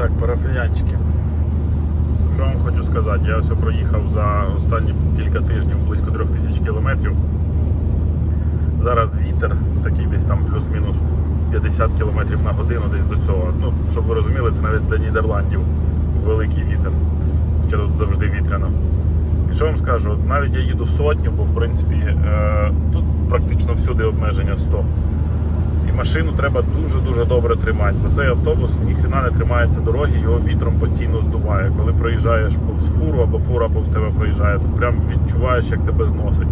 Так, парафіянчики. Що вам хочу сказати? Я все проїхав за останні кілька тижнів близько 3000 кілометрів. Зараз вітер, такий десь там плюс-мінус 50 км на годину десь до цього. Ну, щоб ви розуміли, це навіть для Нідерландів великий вітер. Хоча тут завжди вітряно. І що вам скажу, навіть я їду сотню, бо в принципі е, тут практично всюди обмеження 100. І машину треба дуже-дуже добре тримати, бо цей автобус ніхрена не тримається дороги, його вітром постійно здуває. Коли проїжджаєш повз фуру або фура повз тебе проїжджає, то прям відчуваєш, як тебе зносить.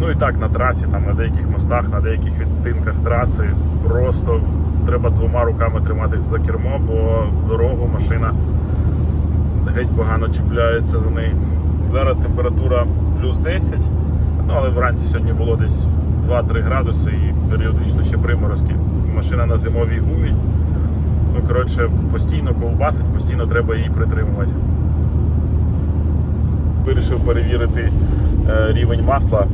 Ну і так на трасі, там на деяких мостах, на деяких відтинках траси просто треба двома руками триматись за кермо, бо дорогу машина геть погано чіпляється за неї. Зараз температура плюс 10, ну але вранці сьогодні було десь 2-3 градуси і періодично ще приморозки. Машина на зимовій гумі. Ну, коротше, постійно ковбасить, постійно треба її притримувати. Вирішив перевірити е, рівень масла.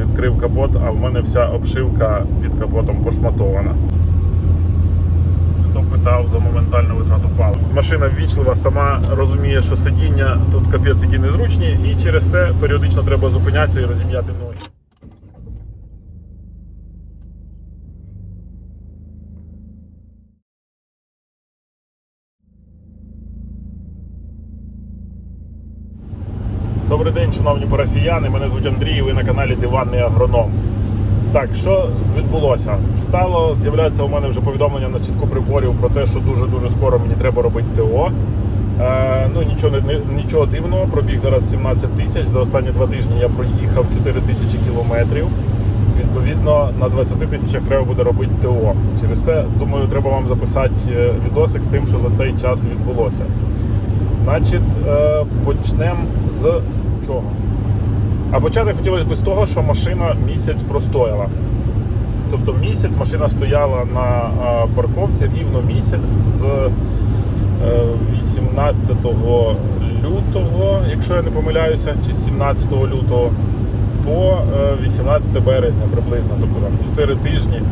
Відкрив капот, а в мене вся обшивка під капотом пошматована. Хто питав за моментальну витрату палива. Машина ввічлива, сама розуміє, що сидіння тут капець які незручні, і через те періодично треба зупинятися і розім'яти ноги. Шановні парафіяни. Мене звуть Андрій. і Ви на каналі Диванний Агроном. Так, що відбулося? Стало з'являється у мене вже повідомлення на щитку приборів про те, що дуже дуже скоро мені треба робити ТО. Е, ну нічого нічого дивного. Пробіг зараз 17 тисяч. За останні два тижні я проїхав 4 тисячі кілометрів. Відповідно, на 20 тисячах треба буде робити ТО. Через те, думаю, треба вам записати е, відосик з тим, що за цей час відбулося. Значить, е, почнемо з чого? А почати хотілося б з того, що машина місяць простояла. Тобто місяць машина стояла на е, парковці рівно місяць з е, 18 лютого, якщо я не помиляюся, чи з 17 лютого по е, 18 березня приблизно, тобто там 4 тижні,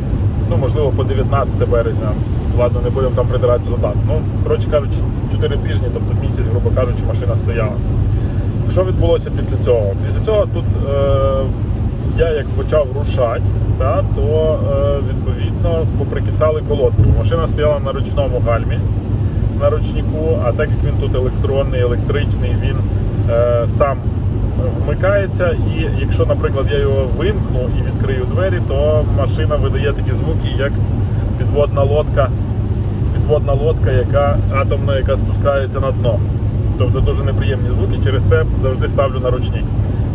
ну можливо по 19 березня. Ладно, не будемо там придиратися до дат. Ну, коротше кажучи, 4 тижні, тобто місяць, грубо кажучи, машина стояла. Що відбулося після цього? Після цього тут е, я як почав рушати, та, то е, відповідно поприкисали колодки. Машина стояла на ручному гальмі на ручнику, а так як він тут електронний, електричний, він е, сам вмикається. І якщо, наприклад, я його вимкну і відкрию двері, то машина видає такі звуки, як підводна лодка, підводна лодка, яка атомна, яка спускається на дно. Тобто дуже неприємні звуки, через те завжди ставлю на ручник.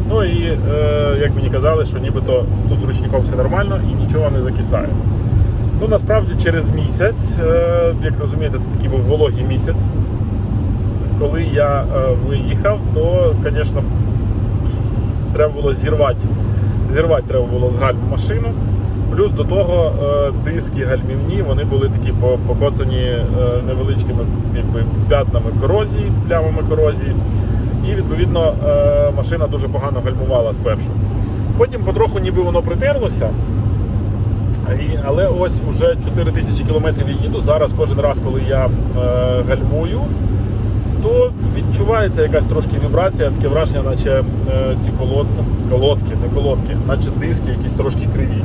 Ну і е, як мені казали, що нібито тут з ручником все нормально і нічого не закисає. Ну насправді через місяць, е, як розумієте, це такий був вологий місяць. Коли я е, виїхав, то, звісно, треба було зірвати. Зірвати треба було з гальм машину. Плюс до того е, диски гальмівні вони були такі покоцані е, невеличкими якби, п'ятнами корозії, плямами корозії. І відповідно е, машина дуже погано гальмувала спершу. Потім потроху ніби воно притерлося. Але ось уже 4 тисячі кілометрів я їду. Зараз кожен раз, коли я гальмую, то відчувається якась трошки вібрація, таке враження, наче ці колод, ну, колодки, не колодки, наче диски якісь трошки криві.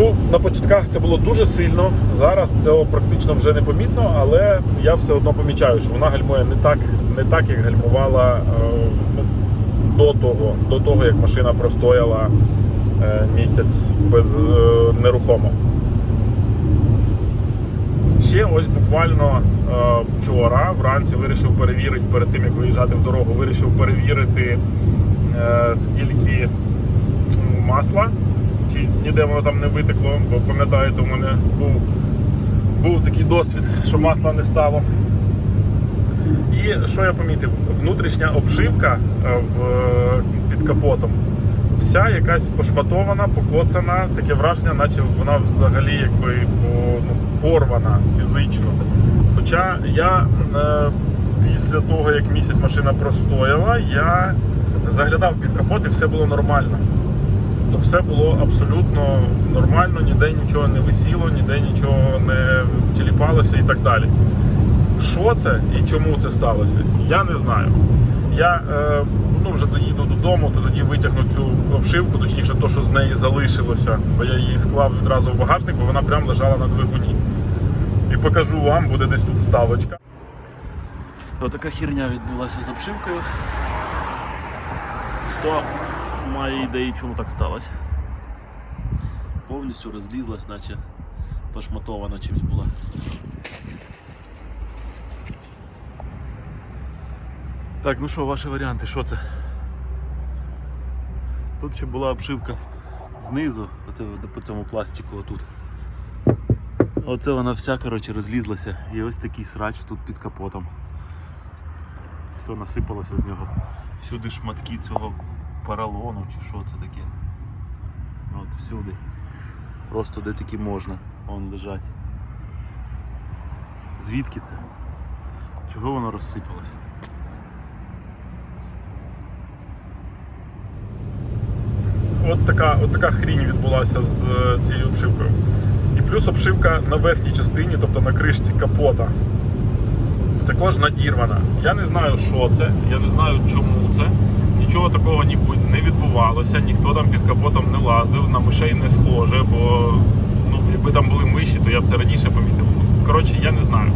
Ну, на початках це було дуже сильно. Зараз цього практично вже не помітно, але я все одно помічаю, що вона гальмує не так, не так як гальмувала е, ну, до того, до того, як машина простояла е, місяць без е, нерухомо. Ще ось буквально вчора вранці вирішив перевірити перед тим, як виїжджати в дорогу, вирішив перевірити, скільки масла, чи ніде воно там не витекло, бо пам'ятаєте, у мене був, був такий досвід, що масла не стало. І що я помітив? Внутрішня обшивка е, в, під капотом. Вся якась пошматована, покоцана, таке враження, наче вона взагалі якби по- ну, порвана фізично. Хоча я е, після того, як місяць машина простояла, я заглядав під капот і все було нормально. То все було абсолютно нормально, ніде нічого не висіло, ніде нічого не тіліпалося і так далі. Що це і чому це сталося, я не знаю. Я е, ну, вже доїду додому, то тоді витягну цю обшивку, точніше, то, що з неї залишилося, бо я її склав відразу в багажник, бо вона прямо лежала на двигуні. І покажу вам, буде десь тут вставочка. Отака херня відбулася з обшивкою. Хто має ідеї, чому так сталося? Повністю розлізлась, наче пошматована чимось була. Так, ну що, ваші варіанти, що це? Тут ще була обшивка знизу, оце по цьому пластику отут. Оце вона вся коротше, розлізлася і ось такий срач тут під капотом. Все насипалося з нього. Всюди шматки цього поролону чи що це таке. От всюди. Просто де таки можна. Вон лежать. Звідки це? Чого воно розсипалося? От така, от така хрінь відбулася з е, цією обшивкою. І плюс обшивка на верхній частині, тобто на кришці капота. Також надірвана. Я не знаю, що це, я не знаю, чому це. Нічого такого не відбувалося, ніхто там під капотом не лазив, на мишей не схоже, бо ну, якби там були миші, то я б це раніше помітив. Коротше, я не знаю.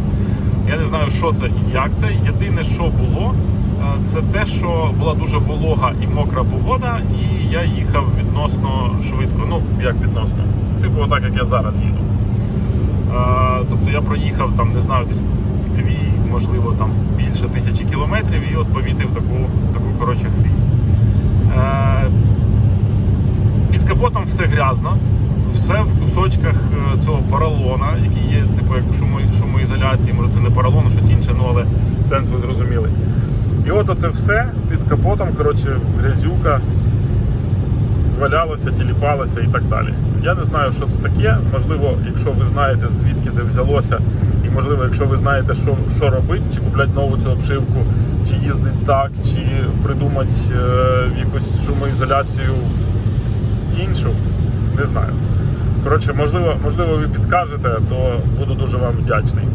Я не знаю, що це і як це. Єдине, що було, е, це те, що була дуже волога і мокра погода, і я їхав відносно швидко. Ну, як відносно? Типу, отак, як я зараз їду. Е, Тобто я проїхав там, не знаю, десь дві, можливо, там більше тисячі кілометрів і от помітив таку, таку коротше хрінь. Е, Під капотом все грязно, все в кусочках е, цього поролона, який є, типу, як шумо, шумоізоляції, може це не поролон, щось інше, ну але сенс ви зрозуміли. І от оце все під капотом, коротше, грязюка, валялося, тіліпалося і так далі. Я не знаю, що це таке. Можливо, якщо ви знаєте, звідки це взялося, і можливо, якщо ви знаєте, що, що робити, чи купляти нову цю обшивку, чи їздити так, чи придумати е, якусь шумоізоляцію іншу, не знаю. Коротше, можливо, можливо, ви підкажете, то буду дуже вам вдячний.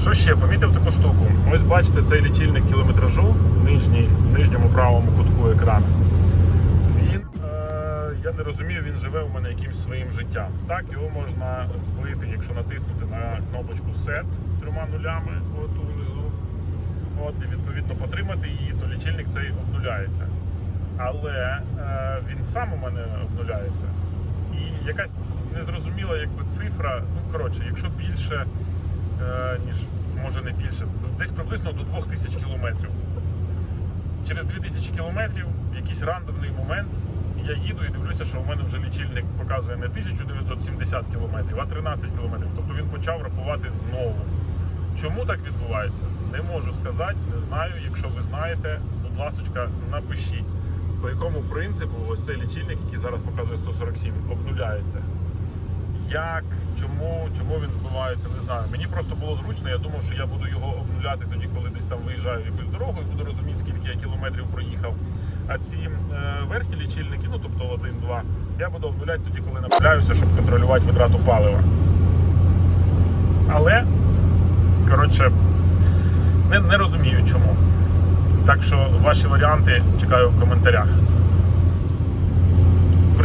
Що ще? Помітив таку штуку. Ось бачите цей лічильник кілометражу нижній, в нижньому правому кутку екрану. Не розумію, він живе у мене якимсь своїм життям. Так, його можна збити, якщо натиснути на кнопочку Set з трьома нулями оту внизу. От, і відповідно потримати її, то лічильник цей обнуляється. Але е, він сам у мене обнуляється. І якась незрозуміла якби цифра, ну коротше, якщо більше, е, ніж може не більше, десь приблизно до 2000 кілометрів. Через 2000 кілометрів якийсь рандомний момент я їду і дивлюся, що у мене вже лічильник показує не 1970 кілометрів, а 13 кілометрів. Тобто він почав рахувати знову. Чому так відбувається? Не можу сказати, не знаю. Якщо ви знаєте, будь ласочка, напишіть, по якому принципу ось цей лічильник, який зараз показує 147, обнуляється. Як, чому, чому він збивається, не знаю. Мені просто було зручно. Я думав, що я буду його обнуляти тоді, коли десь там виїжджаю в якусь дорогу і буду розуміти, скільки я кілометрів проїхав. А ці е, верхні лічильники, ну тобто 1-2, я буду обнуляти тоді, коли направляюся, щоб контролювати витрату палива. Але, коротше, не, не розумію чому. Так що ваші варіанти чекаю в коментарях.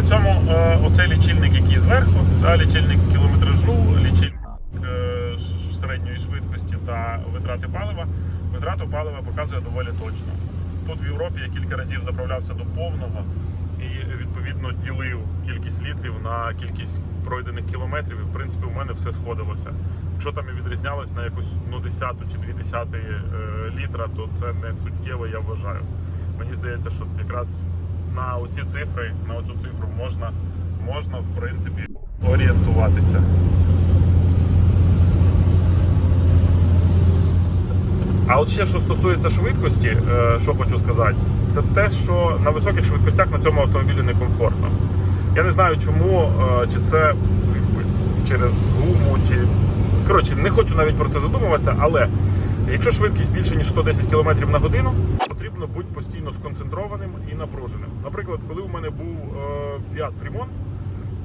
Цьому е, оцей лічильник, який зверху, да, лічильник кілометражу, лічильник е, середньої швидкості та витрати палива, витрату палива показує доволі точно. Тут в Європі я кілька разів заправлявся до повного і відповідно ділив кількість літрів на кількість пройдених кілометрів, і в принципі у мене все сходилося. Якщо там і відрізнялось на якусь ну, десяту чи дві десяти е, літра, то це не суттєво, я вважаю. Мені здається, що якраз на оці цифри, на оцю цифру можна, можна в принципі орієнтуватися. А от ще що стосується швидкості, е, що хочу сказати, це те, що на високих швидкостях на цьому автомобілі некомфортно. Я не знаю чому, е, чи це через гуму, чи. Коротше, не хочу навіть про це задумуватися, але якщо швидкість більше ніж 110 км на годину, потрібно бути постійно сконцентрованим і напруженим. Наприклад, коли у мене був е, Fiat Fremont,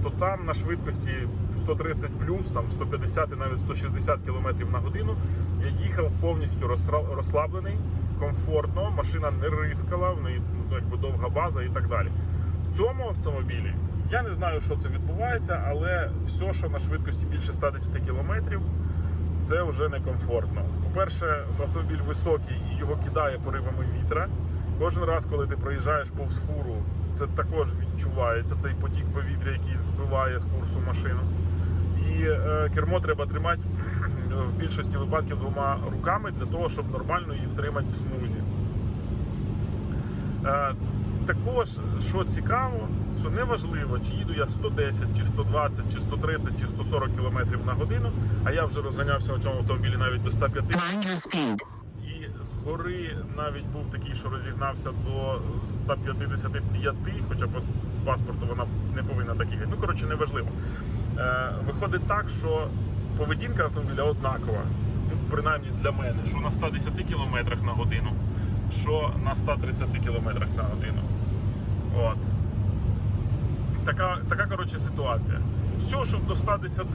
то там на швидкості 130 плюс, там 150 і навіть 160 км на годину я їхав повністю розслаблений, комфортно, машина не рискала, в неї ну, якби довга база і так далі. В цьому автомобілі я не знаю, що це відбувається, але все, що на швидкості більше 110 км, це вже некомфортно. По-перше, автомобіль високий і його кидає поривами вітра. Кожен раз, коли ти проїжджаєш повз фуру, це також відчувається цей потік повітря, який збиває з курсу машину. І е, кермо треба тримати в більшості випадків двома руками для того, щоб нормально її втримати в смузі. Е, також, що цікаво, що неважливо, чи їду я 110, чи 120, чи 130, чи 140 км на годину, а я вже розганявся на цьому автомобілі навіть до 105 Mind your speed. і згори навіть був такий, що розігнався до 155, хоча по паспорту вона не повинна так їхати. Ну, коротше, неважливо. Е, виходить так, що поведінка автомобіля однакова. Ну, принаймні для мене, що на 110 км на годину, що на 130 км на годину. От. Така, така коротше, ситуація. Все, що до 110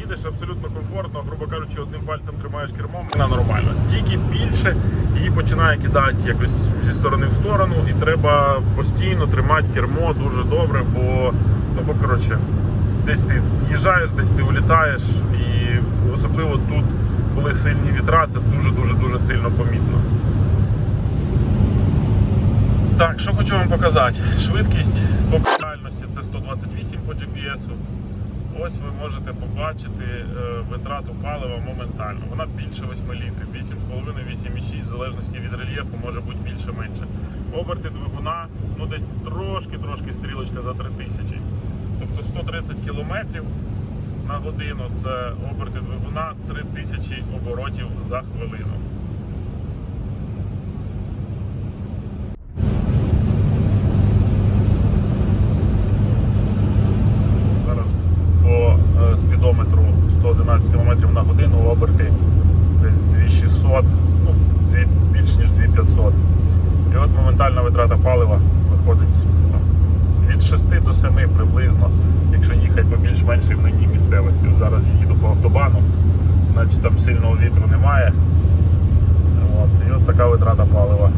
їдеш абсолютно комфортно, грубо кажучи, одним пальцем тримаєш кермом, вона нормально. Тільки більше її починає кидати якось зі сторони в сторону, і треба постійно тримати кермо дуже добре, бо ну бо коротше, десь ти з'їжджаєш, десь ти улітаєш, і особливо тут, коли сильні вітра, це дуже дуже дуже сильно помітно. Так, що хочу вам показати. Швидкість по реальності це 128 по GPS. Ось ви можете побачити е, витрату палива моментально. Вона більше 8 літрів, 8,5-8,6, в залежності від рельєфу, може бути більше-менше. Оберти двигуна, ну десь трошки-трошки стрілочка за 3000. Тобто 130 км на годину це оберти двигуна 3000 оборотів за хвилину. Зараз по е, спідометру 111 км на годину оберти десь 2600, ну, дві- більш ніж 2500. І от моментальна витрата палива виходить там, від 6 до 7 приблизно, якщо їхати по більш-менш місцевості. От зараз я їду по автобану, значить там сильного вітру немає. От, і от така витрата палива.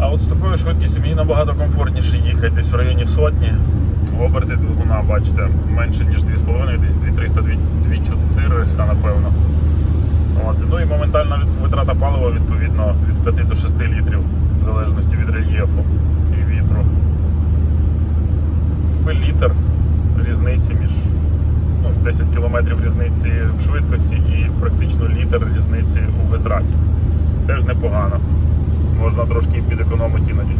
А от з такою швидкістю мені набагато комфортніше їхати десь в районі сотні. Оберти двигуна, бачите, менше ніж 2,5, десь 2300, 2400, напевно. От. Ну і моментальна витрата палива відповідно від 5 до 6 літрів, в залежності від рельєфу і вітру. Літр різниці між ну, 10 км різниці в швидкості і практично літр різниці у витраті. Теж непогано можна трошки підекономити іноді.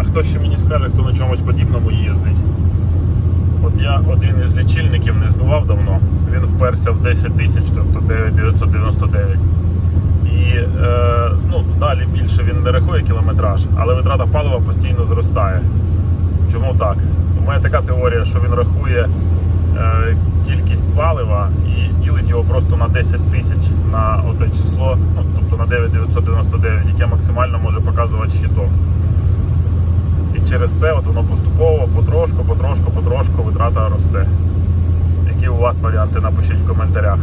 А хто ще мені скаже, хто на чомусь подібному їздить? От я один із лічильників не збивав давно, він вперся в 10 тисяч, тобто 9999. І е, ну, далі більше він не рахує кілометраж, але витрата палива постійно зростає. Чому так? У мене така теорія, що він рахує е, кількість палива і ділить його просто на 10 тисяч на оте число, ну, тобто на 9999, яке максимально може показувати щиток. Через це от воно поступово, потрошку, потрошку, потрошку витрата росте. Які у вас варіанти, напишіть в коментарях.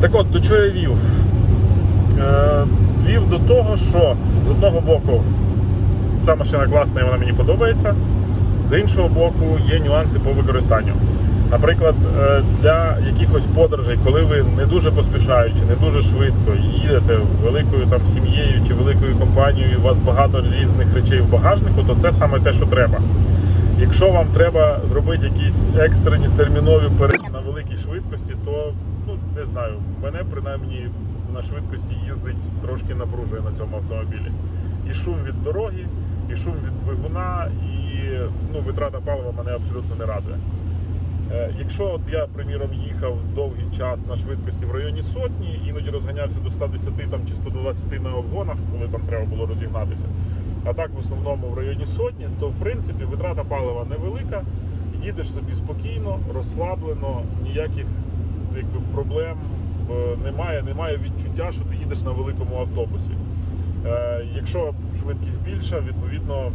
Так от, до чого я вів? Е, вів до того, що з одного боку ця машина класна і вона мені подобається, з іншого боку, є нюанси по використанню. Наприклад, е, для якихось подорожей, коли ви не дуже поспішаючи, не дуже швидко їдете великою там сім'єю чи великою компанією, у вас багато різних речей в багажнику, то це саме те, що треба. Якщо вам треба зробити якісь екстрені термінові переїзди на великій швидкості, то ну не знаю, мене принаймні на швидкості їздить трошки напружує на цьому автомобілі. І шум від дороги, і шум від двигуна, і ну, витрата палива мене абсолютно не радує. Е, Якщо от я, приміром, їхав довгий час на швидкості в районі сотні, іноді розганявся до 110 там, чи 120 на обгонах, коли там треба було розігнатися. А так в основному в районі сотні, то в принципі витрата палива невелика, їдеш собі спокійно, розслаблено, ніяких якби, проблем е, немає, немає відчуття, що ти їдеш на великому автобусі. Е, Якщо швидкість більша, відповідно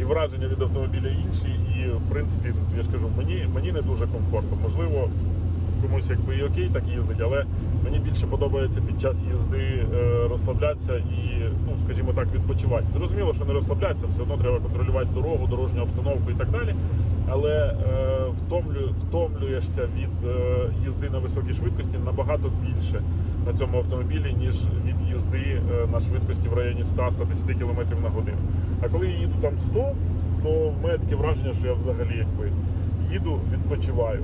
і враження від автомобіля інші, і в принципі, я ж кажу, мені, мені не дуже комфортно. Можливо, комусь якби і окей так їздить, але мені більше подобається під час їзди е, розслаблятися і, ну скажімо так, відпочивати. Зрозуміло, що не розслаблятися, все одно треба контролювати дорогу, дорожню обстановку і так далі. Але е, втомлю, втомлюєшся від е, їзди на високій швидкості набагато більше на цьому автомобілі, ніж від їзди на швидкості в районі 100-110 км на годину. А коли я їду там 100, то в мене таке враження, що я взагалі якби їду, відпочиваю.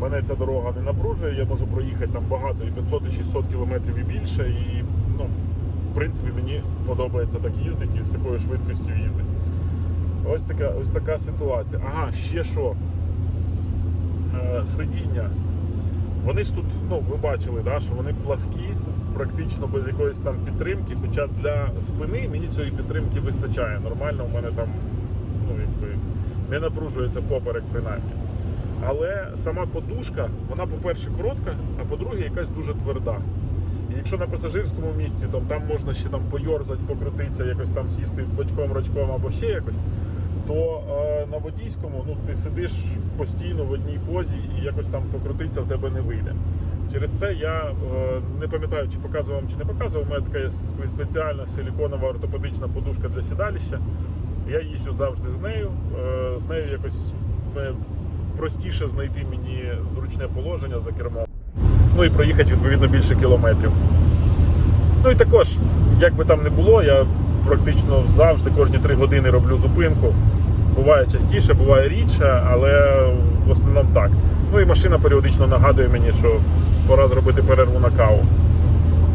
Мене ця дорога не напружує, я можу проїхати там багато і 500 і 600 кілометрів і більше. І ну, в принципі мені подобається так їздити і з такою швидкістю їздити. Ось така, ось така ситуація. Ага, ще що? Е, сидіння. Вони ж тут, ну, ви бачили, да, що вони пласкі, практично без якоїсь там підтримки. Хоча для спини мені цієї підтримки вистачає. Нормально, у мене там ну, якби, не напружується поперек принаймні. Але сама подушка, вона, по-перше, коротка, а по-друге, якась дуже тверда. І якщо на пасажирському місці там, там можна ще там пойорзати, покрутитися, якось там сісти бочком, рачком або ще якось, то е, на водійському ну, ти сидиш постійно в одній позі і якось там покрутитися в тебе не вийде. Через це я е, не пам'ятаю, чи показував вам, чи не показував. У мене така є спеціальна силіконова ортопедична подушка для сідалища. Я їжджу завжди з нею. Е, з нею якось е, простіше знайти мені зручне положення за кермом. Ну і проїхати відповідно більше кілометрів. Ну і також, як би там не було, я практично завжди кожні 3 години роблю зупинку. Буває частіше, буває рідше, але в основному так. Ну і машина періодично нагадує мені, що пора зробити перерву на каву.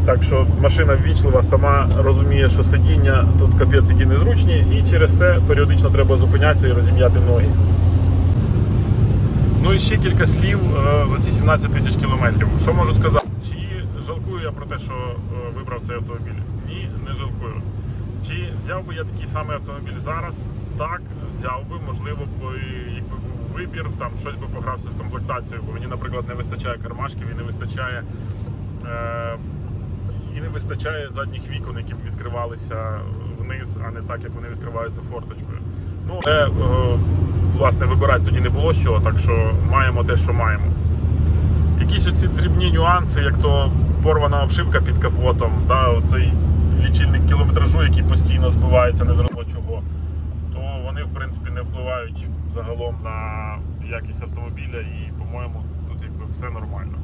Так що машина ввічлива, сама розуміє, що сидіння тут капець які незручні, і через те періодично треба зупинятися і розім'яти ноги. Ну і ще кілька слів е, за ці 17 тисяч кілометрів. Що можу сказати? Чи жалкую я про те, що е, вибрав цей автомобіль? Ні, не жалкую. Чи взяв би я такий самий автомобіль зараз? Так, взяв би, можливо, якби був вибір, там щось би погрався з комплектацією, бо мені, наприклад, не вистачає кармашків і не вистачає. Е, і не вистачає задніх вікон, які б відкривалися вниз, а не так, як вони відкриваються форточкою. Ну, але, е, власне, вибирати тоді не було що, так що маємо те, що маємо. Якісь оці дрібні нюанси, як то порвана обшивка під капотом, да, оцей лічильник кілометражу, який постійно збивається, не зрозуміло чого, то вони, в принципі, не впливають загалом на якість автомобіля і, по-моєму, тут якби все нормально.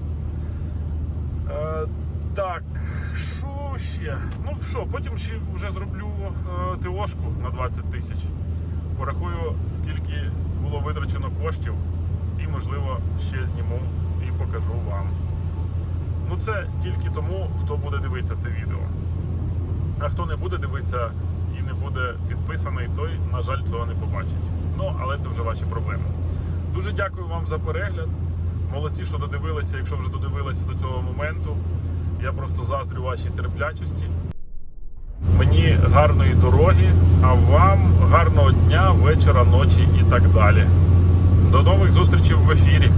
Так, що ще? Ну що, потім ще вже зроблю е, ТОшку на 20 тисяч. Порахую, скільки було витрачено коштів, і, можливо, ще зніму і покажу вам. Ну, це тільки тому, хто буде дивитися це відео. А хто не буде дивитися і не буде підписаний, той, на жаль, цього не побачить. Ну, але це вже ваші проблеми. Дуже дякую вам за перегляд. Молодці, що додивилися, якщо вже додивилися до цього моменту. Я просто заздрю вашій терплячості. Мені гарної дороги, а вам гарного дня, вечора, ночі і так далі. До нових зустрічей в ефірі.